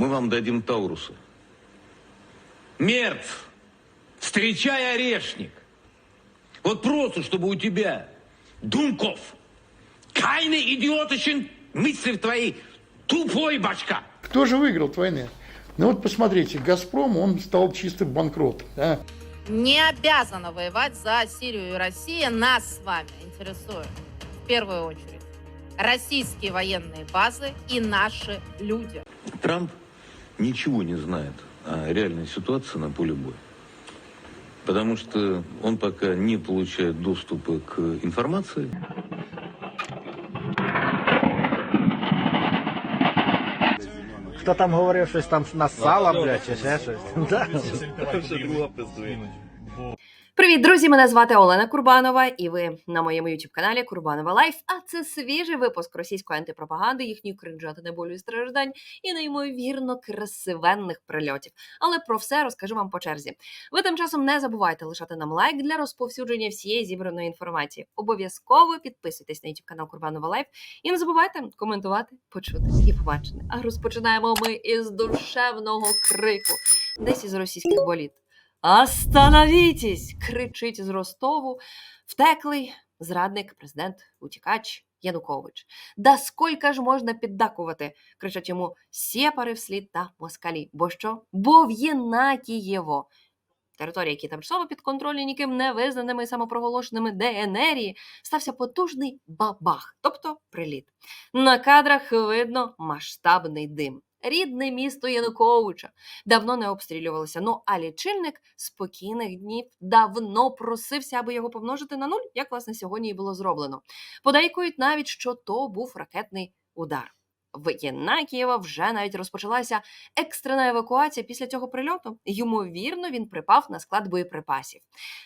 мы вам дадим Тауруса. Мерц, встречай орешник. Вот просто, чтобы у тебя, Думков, keine идиотischen мысли в твоей тупой башка. Кто же выиграл от войны? Ну вот посмотрите, «Газпром», он стал чисто банкротом. да. не обязана воевать за Сирию и Россию. Нас с вами интересует в первую очередь российские военные базы и наши люди. Трамп ничего не знает о реальной ситуации на поле боя. Потому что он пока не получает доступа к информации. Хто там говорив щось там на сало, блядь, чи ще щось? Да. Привіт, друзі! Мене звати Олена Курбанова, і ви на моєму youtube каналі Курбанова Лайф. А це свіжий випуск російської антипропаганди, їхньої кринжати болю і страждань і неймовірно красивенних прильотів. Але про все розкажу вам по черзі. Ви тим часом не забувайте лишати нам лайк для розповсюдження всієї зібраної інформації. Обов'язково підписуйтесь на youtube канал Курбанова Лайф і не забувайте коментувати, почути і побачити. А розпочинаємо ми із душевного крику, десь із російських боліт. Остановітесь! кричить з Ростову втеклий зрадник, президент, утікач Янукович. Да скільки ж можна піддакувати? кричать йому сєпари вслід та москалі. Бо що? Бо в Єнакієво. Території, які тимчасово під контролі ніким не визнаними і самопроголошеними ДНРії, стався потужний бабах, тобто приліт. На кадрах видно масштабний дим. Рідне місто Януковича давно не обстрілювалося. Ну а лічильник спокійних днів давно просився, аби його помножити на нуль, як власне сьогодні і було зроблено. Подейкують навіть, що то був ракетний удар. В Єнакієва вже навіть розпочалася екстрена евакуація після цього прильоту. Ймовірно, він припав на склад боєприпасів.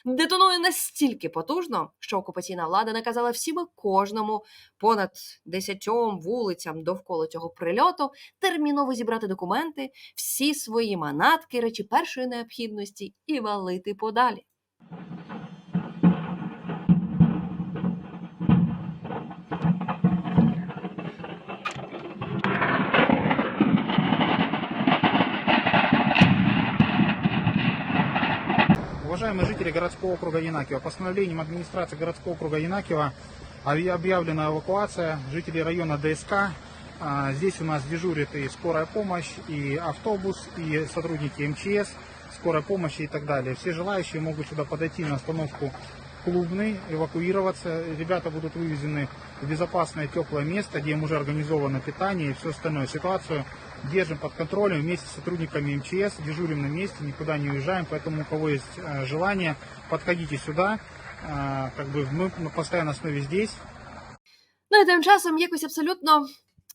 Детонує настільки потужно, що окупаційна влада наказала всім кожному понад десятьом вулицям довкола цього прильоту терміново зібрати документи, всі свої манатки, речі першої необхідності і валити подалі. Уважаемые жители городского округа Янакиева, постановлением администрации городского округа Янакиева объ- объявлена эвакуация жителей района ДСК. А, Здесь у нас дежурит и скорая помощь, и автобус, и сотрудники МЧС, скорой помощи и так далее. Все желающие могут сюда подойти на остановку клубный, эвакуироваться. Ребята будут вывезены в безопасное теплое место, где им уже организовано питание и все остальное. Ситуацию держим под контролем вместе с сотрудниками МЧС, дежурим на месте, никуда не уезжаем, поэтому у кого есть э, желание, подходите сюда, Э, как бы мы на постоянной основе здесь, Ну і тим часом якось абсолютно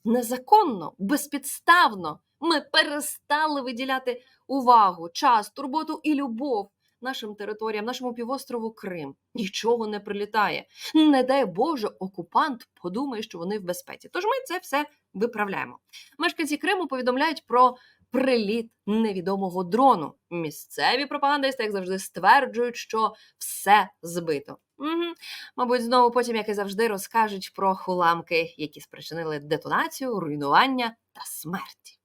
незаконно, безпідставно ми перестали виділяти увагу, час, турботу і любов нашим територіям, нашому півострову Крим. Нічого не прилітає. Не дай Боже, окупант подумає, що вони в безпеці. Тож ми це все виправляємо. Мешканці Криму повідомляють про приліт невідомого дрону. Місцеві пропагандисти, як завжди, стверджують, що все збито. Угу. Мабуть, знову потім, як і завжди, розкажуть про уламки, які спричинили детонацію, руйнування та смерть.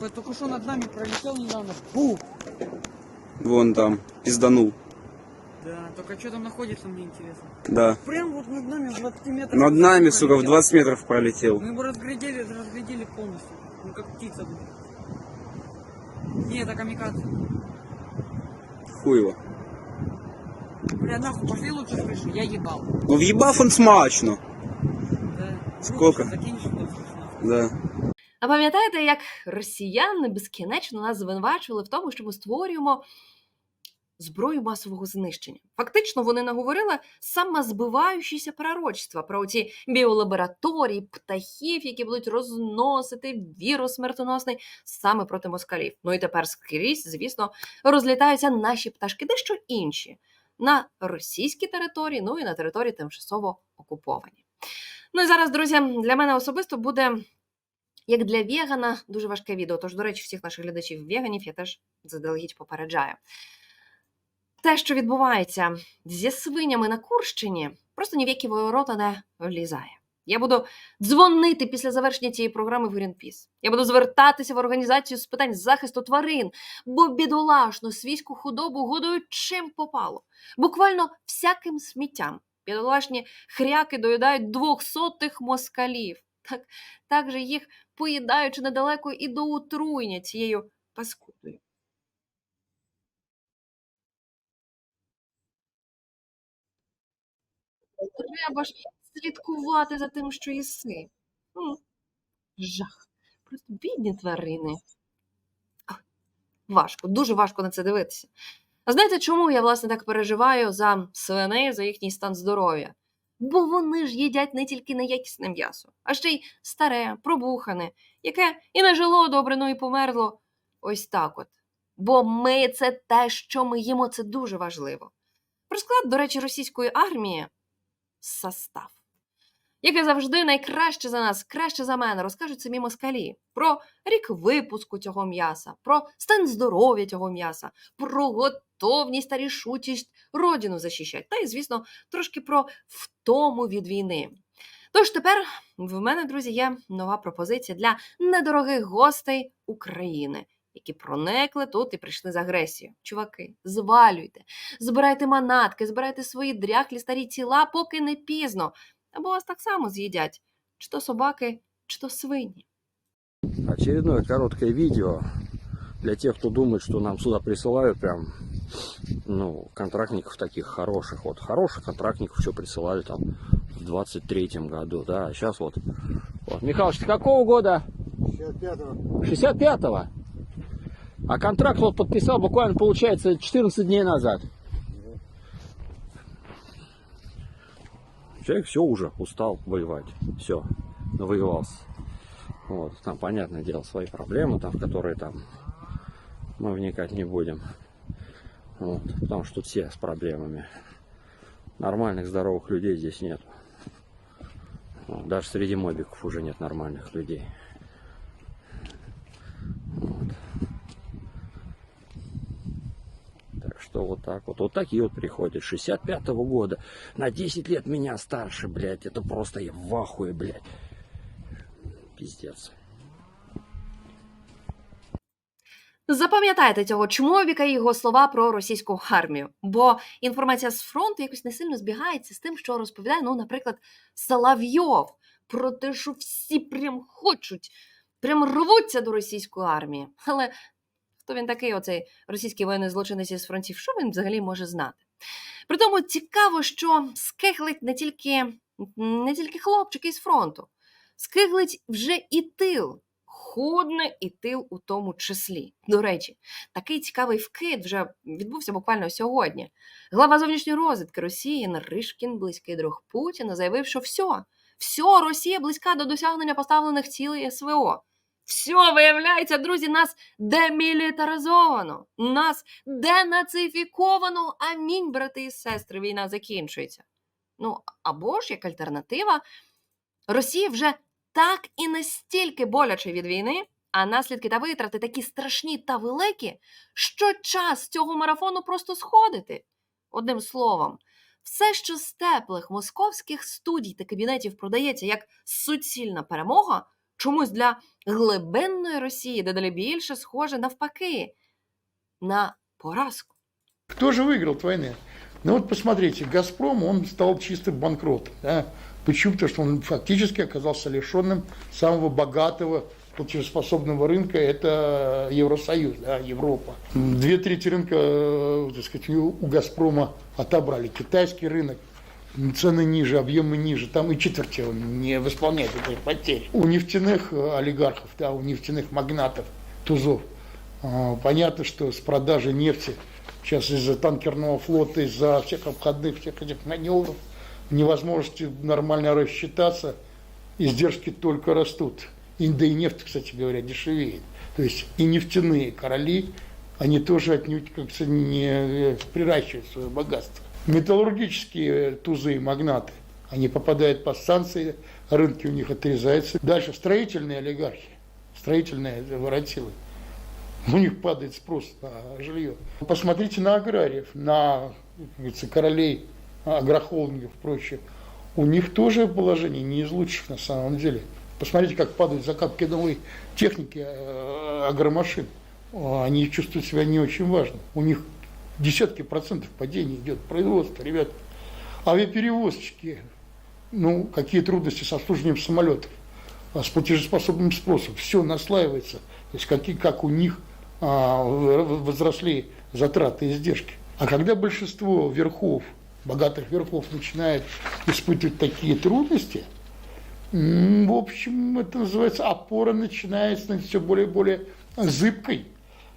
Вот только что над нами пролетел недавно. Фу! Вон там, пизданул. Да, только что там находится, мне интересно. Да. Прям вот над нами в 20 метров. Над нами, сука, в пролетел. 20 метров пролетел. Мы его разглядели, разглядели полностью. Ну как птица. блин. Не, это камикадзе. Хуй его. Бля, нахуй, пошли лучше с крыши, я ебал. Ну въебав он смачно. Да. Сколько? Закинешь. Да. А пам'ятаєте, як росіяни безкінечно нас звинувачували в тому, що ми створюємо зброю масового знищення? Фактично, вони наговорили самозбиваючіся пророчства про ці біолабораторії, птахів, які будуть розносити вірус смертоносний саме проти москалів. Ну і тепер скрізь, звісно, розлітаються наші пташки, дещо інші на російській території, ну і на території тимчасово окуповані. Ну і зараз, друзі, для мене особисто буде як для вегана, дуже важке відео. Тож, до речі, всіх наших глядачів веганів я теж заздалегідь попереджаю. Те, що відбувається зі свинями на Курщині, просто ні в які ворота не влізає. Я буду дзвонити після завершення цієї програми в Greenpeace. Я буду звертатися в організацію з питань захисту тварин, бо бідолашну свійську худобу годують чим попало. Буквально всяким сміттям. Бідолашні хряки доїдають двохсотих москалів. Так, так же їх поїдаючи недалеко і до отруєння цією паскудою. Треба ж слідкувати за тим, що їси. Жах. Просто бідні тварини. Важко, дуже важко на це дивитися. А знаєте, чому я, власне, так переживаю за свиней, за їхній стан здоров'я? Бо вони ж їдять не тільки неякісне м'ясо, а ще й старе, пробухане, яке і не жило добре, ну і померло. Ось так от. Бо ми це те, що ми їмо, це дуже важливо. Про склад, до речі, російської армії состав. Як і завжди, найкраще за нас, краще за мене розкажуть самі москалі про рік випуску цього м'яса, про стан здоров'я цього м'яса, про готовність та рішучість родину захищати, та й, звісно, трошки про втому від війни. Тож тепер в мене, друзі, є нова пропозиція для недорогих гостей України, які проникли тут і прийшли з агресією. Чуваки, звалюйте, збирайте манатки, збирайте свої дряхлі старі тіла, поки не пізно. Або вас так само з'їдять, чи то собаки, чи то свині. Очередное короткое видео для тех, кто думает, что нам сюда присылают прям, ну, контрактников таких хороших. Вот хороших контрактников еще присылали там в 23-м году, да, а сейчас вот. вот. Михалыч, ты какого года? 65-го. 65-го? А контракт вот подписал буквально, получается, 14 дней назад. Человек все уже устал воевать. Все, навоевался. Вот, там, понятное дело, свои проблемы, там, в которые там мы вникать не будем. Вот, потому что тут все с проблемами. Нормальных, здоровых людей здесь нет. Даже среди мобиков уже нет нормальных людей. Вот. Так что вот так вот. Вот такие вот приходят. 65-го года. На 10 лет меня старше, блядь. Это просто я в ахуе, блядь. Пиздец. Запам'ятайте цього чмовіка і його слова про російську армію, бо інформація з фронту якось не сильно збігається з тим, що розповідає, ну, наприклад, Соловйов про те, що всі прям хочуть, прям рвуться до російської армії. Але хто він такий, оцей російський воєнний злочинець із фронтів, що він взагалі може знати? При тому цікаво, що скиглить не тільки, не тільки хлопчики із фронту, скиглить вже і тил. Худне і тил у тому числі. До речі, такий цікавий вкид вже відбувся буквально сьогодні. Глава зовнішньої розвідки Росії Наришкін, близький друг Путіна, заявив, що все, все, Росія близька до досягнення поставлених цілей СВО. Все, виявляється, друзі, нас демілітаризовано, нас денацифіковано. Амінь, брати і сестри, війна закінчується. Ну, або ж як альтернатива, Росія вже так і настільки боляче від війни, а наслідки та витрати такі страшні та великі, що час цього марафону просто сходити. Одним словом, все, що з теплих московських студій та кабінетів продається як суцільна перемога, чомусь для глибинної Росії дедалі більше схоже навпаки на поразку. Же выиграл от войны? Ну вот посмотрите, «Газпром», он стал чисто банкротом. Да? Почему? Потому что он фактически оказался лишенным самого богатого платежеспособного рынка, это Евросоюз, да, Европа. Две трети рынка, э, так сказать, у «Газпрома» отобрали. Китайский рынок, цены ниже, объемы ниже, там и четверти он не восполняет этой потери. У нефтяных э, олигархов, да, у нефтяных магнатов, тузов, а, понятно, что с продажи нефти сейчас из-за танкерного флота, из-за всех обходных, всех этих маневров, невозможности нормально рассчитаться, издержки только растут. И, да и нефть, кстати говоря, дешевеет. То есть и нефтяные короли, они тоже отнюдь как то не э, приращивают свое богатство. Металлургические тузы и магнаты, они попадают под санкции, рынки у них отрезаются. Дальше строительные олигархи, строительные воротилы. У них падает спрос на жилье. Посмотрите на аграриев, на как говорится, королей агрохолдингов и прочее. у них тоже положение не из лучших на самом деле. Посмотрите, как падают закапки новой техники э, агромашин. Они чувствуют себя не очень важно. У них десятки процентов падения идет производство, ребят. Авиаперевозчики, ну, какие трудности с обслуживанием самолетов, а с платежеспособным спросом, все наслаивается. То есть какие, как у них а, возросли затраты и издержки. А когда большинство верхов, богатых верхов начинает испытывать такие трудности, в общем, это называется опора начинает становиться все более и более зыбкой.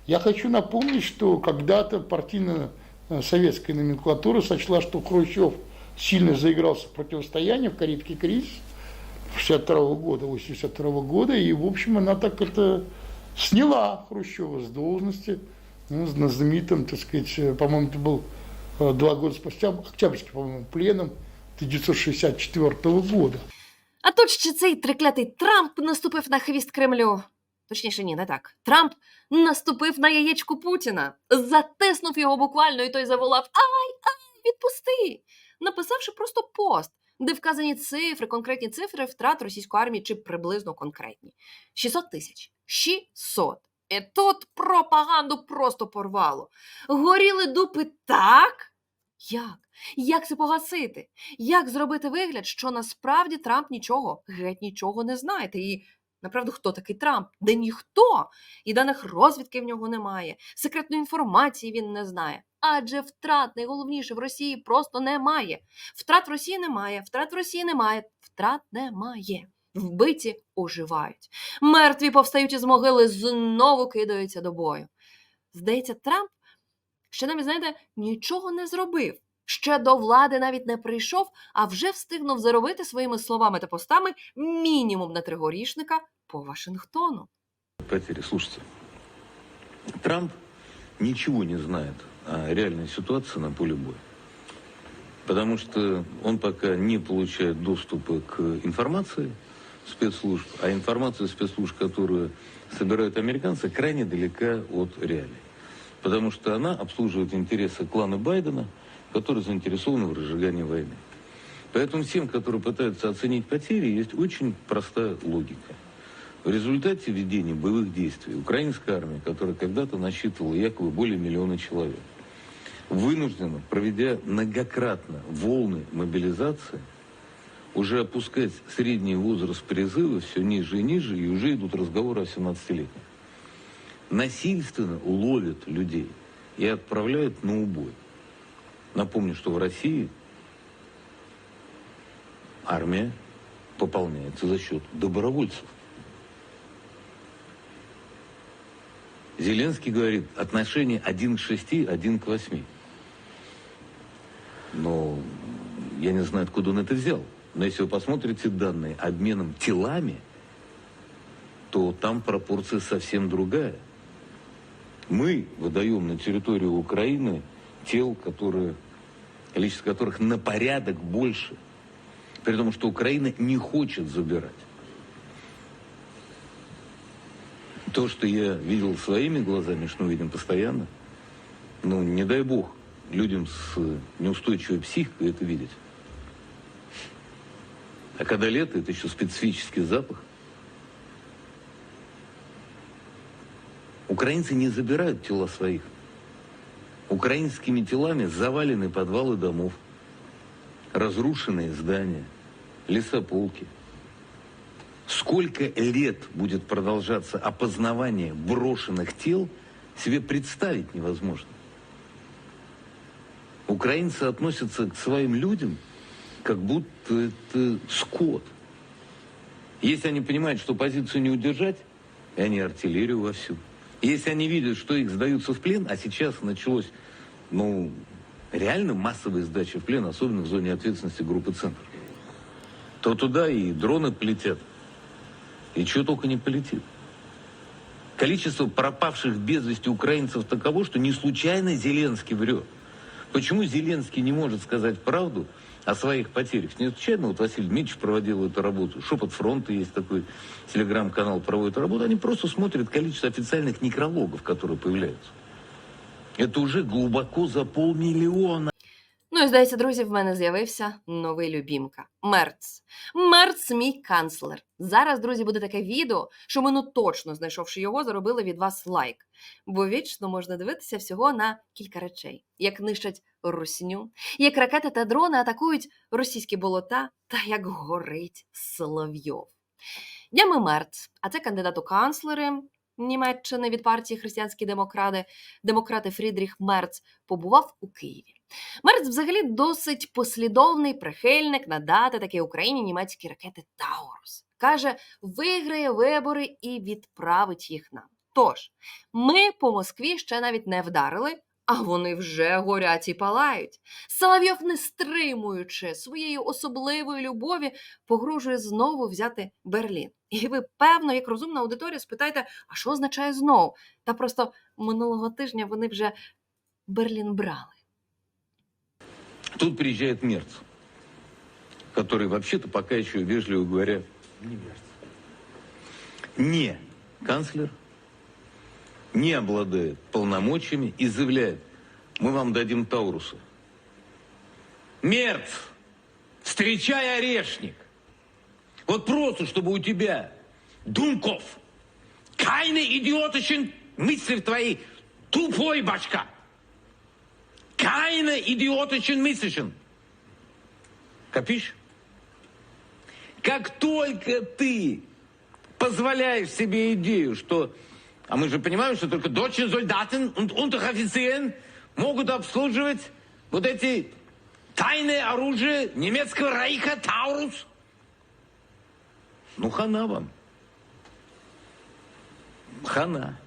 Я хочу напомнить, что когда-то партийно-советская номенклатура сочла, что Хрущев сильно заигрался в противостояние в Карибский кризис 62 года, 82 года, и, в общем, она так это сняла Хрущева с должности, ну, на знаменитом, так сказать, э, по-моему, это был э, два года спустя, октябрьский, по-моему, пленом 1964 года. А тут ще цей триклятий Трамп наступив на хвіст Кремлю. Точніше, ні, не так. Трамп наступив на яєчку Путіна, затиснув його буквально, і той заволав Ай, ай, відпусти! Написавши просто пост, де вказані цифри, конкретні цифри втрат російської армії чи приблизно конкретні. 600 тисяч. 600. І тут пропаганду просто порвало. Горіли дупи так? Як? Як це погасити? Як зробити вигляд, що насправді Трамп нічого, геть нічого не знаєте? І направду, хто такий Трамп? Де ніхто, і даних розвідки в нього немає, секретної інформації він не знає. Адже втрат найголовніше в Росії просто немає. Втрат в Росії немає, втрат в Росії немає, втрат немає. Вбиті оживають. Мертві повстають із могили, знову кидаються до бою. Здається, Трамп ще навіть, знаєте, нічого не зробив. Ще до влади навіть не прийшов, а вже встигнув заробити своїми словами та постами мінімум на тригорішника по Вашингтону. потери. Слушайте, Трамп ничего не знает о реальной ситуации на поле боя. Потому что он пока не получает доступа к информации спецслужб, а информация спецслужб, которую собирают американцы, крайне далека от реалий. Потому что она обслуживает интересы клана Байдена, который заинтересован в разжигании войны. Поэтому всем, которые пытаются оценить потери, есть очень простая логика. В результате ведения боевых действий украинская армия, которая когда-то насчитывала якобы более миллиона человек, вынуждена, проведя многократно волны мобилизации, уже опускать средний возраст призыва все ниже и ниже, и уже идут разговоры о 17-летних. Насильственно ловят людей и отправляют на убой. Напомню, что в России армия пополняется за счет добровольцев. Зеленский говорит, отношение 1 к 6, 1 к 8. Но я не знаю, откуда он это взял. Но если вы посмотрите данные обменом телами, то там пропорция совсем другая. Мы выдаем на территорию Украины тел, которые, количество которых на порядок больше. При том, что Украина не хочет забирать. То, что я видел своими глазами, что мы видим постоянно, ну, не дай бог, людям с неустойчивой психикой это видеть. А когда лето, это еще специфический запах. Украинцы не забирают тела своих. Украинскими телами завалены подвалы домов, разрушенные здания, лесополки. Сколько лет будет продолжаться опознавание брошенных тел, себе представить невозможно. Украинцы относятся к своим людям, как будто это скот. Если они понимают, что позицию не удержать, и они артиллерию вовсю. Если они видят, что их сдаются в плен, а сейчас началось, ну, реально массовая сдача в плен, особенно в зоне ответственности группы «Центр», то туда и дроны полетят, и чего только не полетит. Количество пропавших без вести украинцев таково, что не случайно Зеленский врет. Почему Зеленский не может сказать правду о своих потерях? Не случайно вот Василий Дмитриевич проводил эту работу. Шепот фронта есть такой телеграм-канал проводит работу. Они просто смотрят количество официальных некрологов, которые появляются. Это уже глубоко за полмиллиона. Ну і здається, друзі, в мене з'явився новий любімка Мерц. Мерц, мій канцлер. Зараз, друзі, буде таке відео, що ми ну точно, знайшовши його, заробили від вас лайк. Бо вічно можна дивитися всього на кілька речей: як нищать русню, як ракети та дрони атакують російські болота, та як горить Соловйов. Днями Мерц, а це кандидат у канцлери Німеччини від партії Християнські демократи, демократи Фрідріх Мерц, побував у Києві. Мерц взагалі досить послідовний прихильник надати такі Україні німецькі ракети Таурус. Каже, виграє вибори і відправить їх нам. Тож, ми по Москві ще навіть не вдарили, а вони вже горять і палають. Соловйов, не стримуючи своєї особливої любові, погрожує знову взяти Берлін. І ви, певно, як розумна аудиторія, спитаєте, а що означає знову? Та просто минулого тижня вони вже Берлін брали. Тут приезжает Мерц, который вообще-то пока еще, вежливо говоря, не Мерц. Не канцлер, не обладает полномочиями и заявляет, мы вам дадим Тауруса. Мерц, встречай орешник. Вот просто, чтобы у тебя, Думков, keine идиотischen мысли в твоей тупой башка. Keine idiotischen Мыслischen. Копишь? Как только ты позволяешь себе идею, что... А мы же понимаем, что только deutsche Soldaten und Unteroffizieren могут обслуживать вот эти тайные оружия немецкого рейха Таурус. Ну, хана вам. Хана.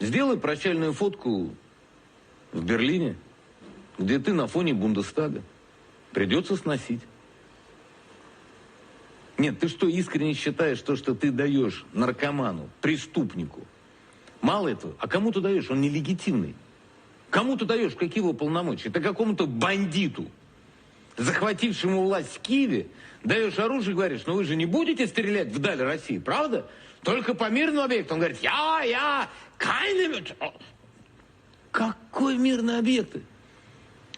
Сделай прощальную фотку в Берлине, где ты на фоне Бундестага. Придется сносить. Нет, ты что, искренне считаешь то, что ты даешь наркоману, преступнику? Мало этого, а кому ты даешь? Он нелегитимный. Кому ты даешь? Какие его полномочия? Ты какому-то бандиту, захватившему власть в Киеве, даешь оружие и говоришь, ну вы же не будете стрелять вдаль России, правда? Только по мирному объекту. Он говорит, я, я, keine... Какой мирный объект?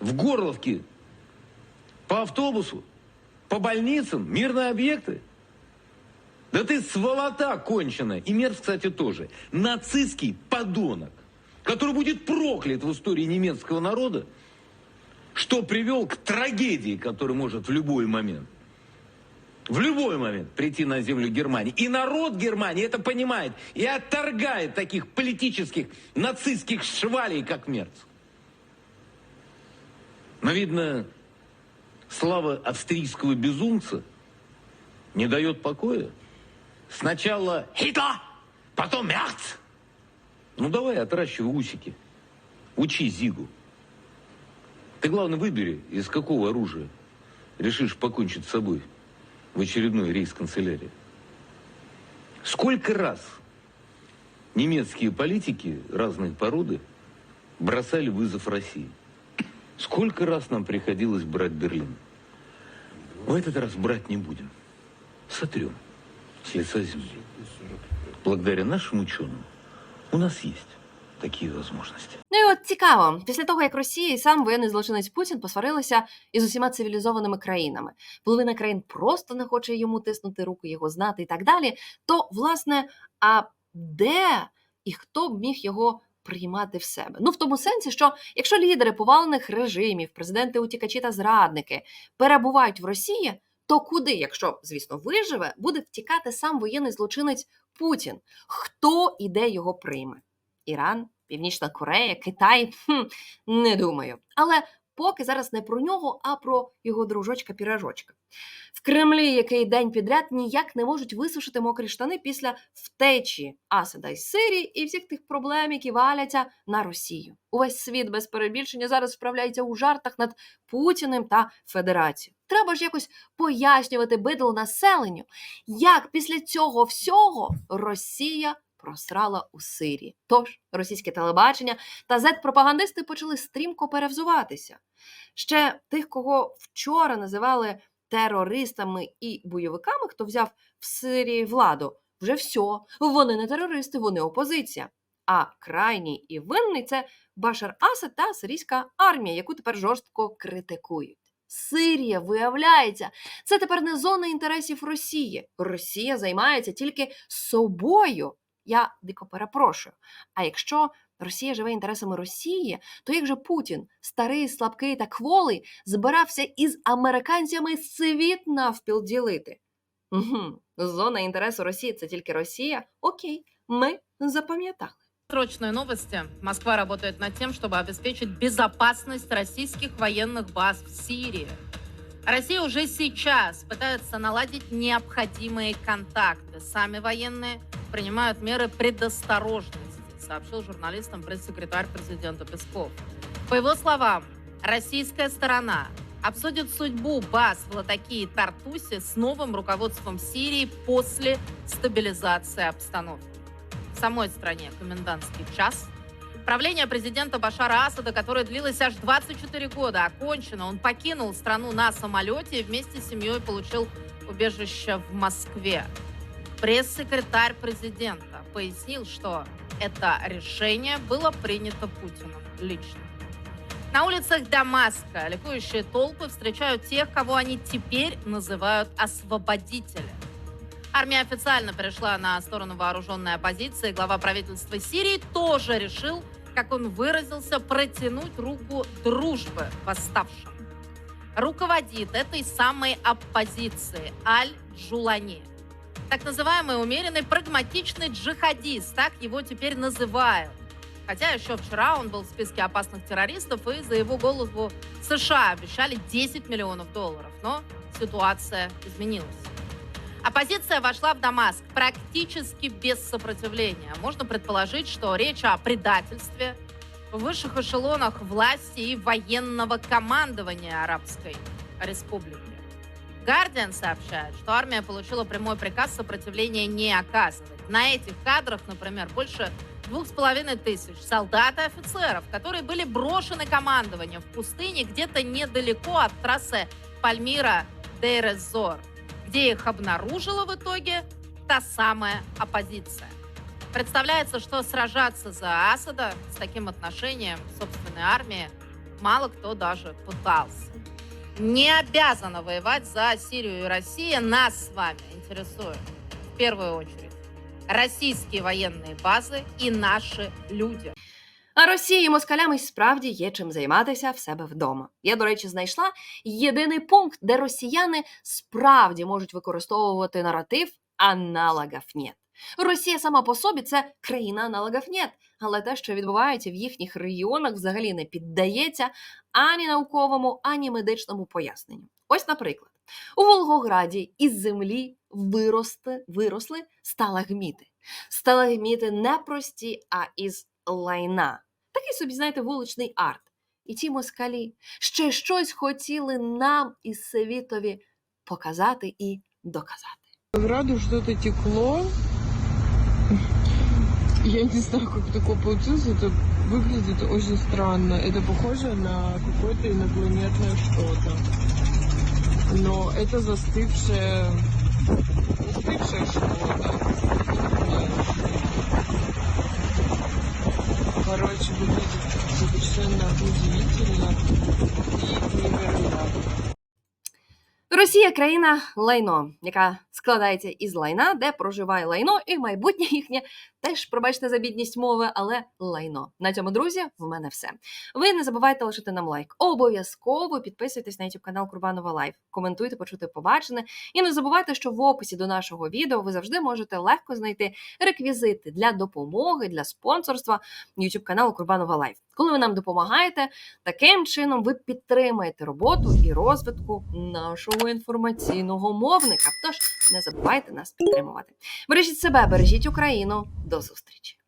В Горловке по автобусу, по больницам мирные объекты. Да ты сволота конченая. И Мерц, кстати, тоже. Нацистский подонок, который будет проклят в истории немецкого народа, что привел к трагедии, которая может в любой момент, в любой момент прийти на землю Германии. И народ Германии это понимает и отторгает таких политических нацистских швалей, как Мерц. Но, видно, слава австрийского безумца не дает покоя. Сначала Хитлер, потом Мерц. Ну, давай, отращивай усики. Учи Зигу. Ты, главное, выбери, из какого оружия решишь покончить с собой в очередной рейс канцелярии. Сколько раз немецкие политики разной породы бросали вызов России? Сколько раз нам приходилось брать Берлин? В этот раз брать не будем. Сотрем с лица земли. Благодаря нашим ученым у нас есть такие возможности. От цікаво, після того як Росія і сам воєнний злочинець Путін посварилися із усіма цивілізованими країнами, половина країн просто не хоче йому тиснути руку, його знати і так далі. То власне, а де і хто б міг його приймати в себе? Ну в тому сенсі, що якщо лідери повалених режимів, президенти утікачі та зрадники перебувають в Росії. То куди, якщо, звісно, виживе, буде втікати сам воєнний злочинець Путін? Хто і де його прийме? Іран, Північна Корея, Китай? Хм, не думаю. Але поки зараз не про нього, а про його дружочка-піражочка. В Кремлі, який день підряд ніяк не можуть висушити мокрі штани після втечі Асада із Сирії і всіх тих проблем, які валяться на Росію. Увесь світ без перебільшення зараз вправляється у жартах над Путіним та Федерацією. Треба ж якось пояснювати бидло населенню, як після цього всього Росія просрала у Сирії. Тож російське телебачення та зет-пропагандисти почали стрімко перевзуватися. Ще тих, кого вчора називали терористами і бойовиками, хто взяв в Сирії владу, вже все, вони не терористи, вони опозиція. А крайній і винний це Башар Асад та сирійська армія, яку тепер жорстко критикують. Сирія, виявляється, це тепер не зона інтересів Росії. Росія займається тільки собою. Я дико перепрошую. А якщо Росія живе інтересами Росії, то як же Путін, старий, слабкий та кволий, збирався із американцями світ навпіл ділити? Угу. Зона інтересу Росії це тільки Росія. Окей, ми запам'ятали. Срочные новости. Москва работает над тем, чтобы обеспечить безопасность российских военных баз в Сирии. Россия уже сейчас пытается наладить необходимые контакты. Сами военные принимают меры предосторожности, сообщил журналистам пресс-секретарь президента Песков. По его словам, российская сторона обсудит судьбу баз в Латакии и Тартусе с новым руководством Сирии после стабилизации обстановки. В самой стране комендантский час. Правление президента Башара Асада, которое длилось аж 24 года, окончено. Он покинул страну на самолете и вместе с семьей получил убежище в Москве. Пресс-секретарь президента пояснил, что это решение было принято Путиным лично. На улицах Дамаска ликующие толпы встречают тех, кого они теперь называют освободителями. Армия официально перешла на сторону вооруженной оппозиции. Глава правительства Сирии тоже решил, как он выразился, протянуть руку дружбы восставшим. Руководит этой самой оппозицией Аль-Джулани. Так называемый умеренный прагматичный джихадист, так его теперь называют. Хотя еще вчера он был в списке опасных террористов, и за его голову США обещали 10 миллионов долларов. Но ситуация изменилась. Оппозиция вошла в Дамаск практически без сопротивления. Можно предположить, что речь о предательстве в высших эшелонах власти и военного командования Арабской Республики. Гардиан сообщает, что армия получила прямой приказ сопротивления не оказывать. На этих кадрах, например, больше двух с половиной тысяч солдат и офицеров, которые были брошены командованием в пустыне где-то недалеко от трассы Пальмира-Дейрезор где их обнаружила в итоге та самая оппозиция. Представляется, что сражаться за Асада с таким отношением собственной армии мало кто даже пытался. Не обязана воевать за Сирию и Россию. Нас с вами интересует в первую очередь российские военные базы и наши люди. А Росії москалям і справді є чим займатися в себе вдома. Я, до речі, знайшла єдиний пункт, де росіяни справді можуть використовувати наратив аналогів нет. Росія сама по собі це країна аналогів нет, але те, що відбувається в їхніх регіонах, взагалі не піддається ані науковому, ані медичному поясненню. Ось, наприклад, у Волгограді із землі вирости, виросли сталагміти. Сталагміти не прості, а із лайна. Такий собі, знаєте, вуличний арт. І ті москалі ще щось хотіли нам і світові показати і доказати. Граду что-то текло. Я не знаю, как такое получилось. Это выглядит очень странно. Это похоже на какое-то инопланетное что-то. Но это застывшее... Застывшее что-то. Короче, выглядит совершенно удивительно и невероятно. Росія країна лайно, яка складається із лайна, де проживає лайно, і майбутнє їхнє теж, пробачте за бідність мови, але лайно. На цьому, друзі, в мене все. Ви не забувайте лишити нам лайк. Обов'язково підписуйтесь на YouTube канал Курбанова Лайф. Коментуйте, почути побачене. І не забувайте, що в описі до нашого відео ви завжди можете легко знайти реквізити для допомоги, для спонсорства YouTube каналу Курбанова Лайф. Коли ви нам допомагаєте, таким чином ви підтримаєте роботу і розвитку нашого інформаційного мовника. Тож не забувайте нас підтримувати. Бережіть себе, бережіть Україну. До зустрічі!